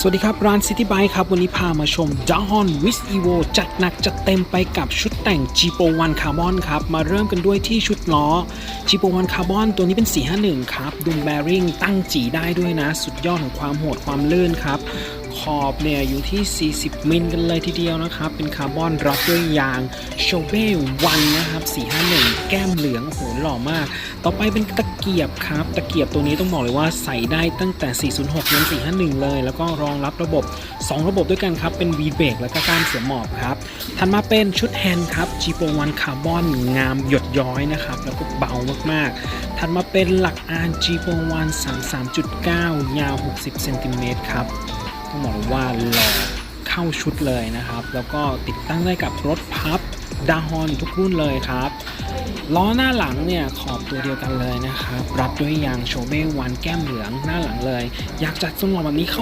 สวัสดีครับ ร้าน City Bike ครับ วันนี้พามาชม d a h o n w i s Evo จัดหนักจัดเต็มไปกับชุดแต่ง g p o 1 Carbon ครับ มาเริ่มกันด้วยที่ชุดล้อ g p o 1 Carbon ตัวนี้เป็น 451 ครับดุมแบริ่งตั้งจีได้ด้วยนะ สุดยอดของความโหดความลื่นครับ ขอบเนี่ยอยู่ที่ 40 มิลกันเลยทีเดียวนะครับ เป็นคาร์บอนรับด้วยยางโชเบ้วันนะครับ 451 แก้มเหลืองโหหล่อมาก ต่อไปเป็นตะเกียบครับ ตะเกียบตัวนี้ต้องบอกเลยว่าใส่ได้ตั้งแต่ 406ยัน451 เลย แล้วก็รองรับระบบ 2 ระบบด้วยกันครับ เป็น V b r a k e และก็ก้านเสือหมอบครับถัดมาเป็นชุดแฮนด์ครับ g p o 1 Carbon งามหยดย้อยนะครับแล้วก็เบามากๆถัดมาเป็นหลักอาน g p o 1 33.9 ยาว 60 เซนติเมตรครับ ต้องบอกว่าหล่อเข้าชุดเลยนะครับ แล้วก็ติดตั้งได้กับรถพับดาฮอนทุกรุ่นเลยครับล้อหน้าหลังเนี่ยขอบตัวเดียวกันเลยนะครับ รับด้วยยางโชเบ้วันแก้มเหลืองหน้าหลังเลย อยากจัดทรงหล่อแบบนี้เข้า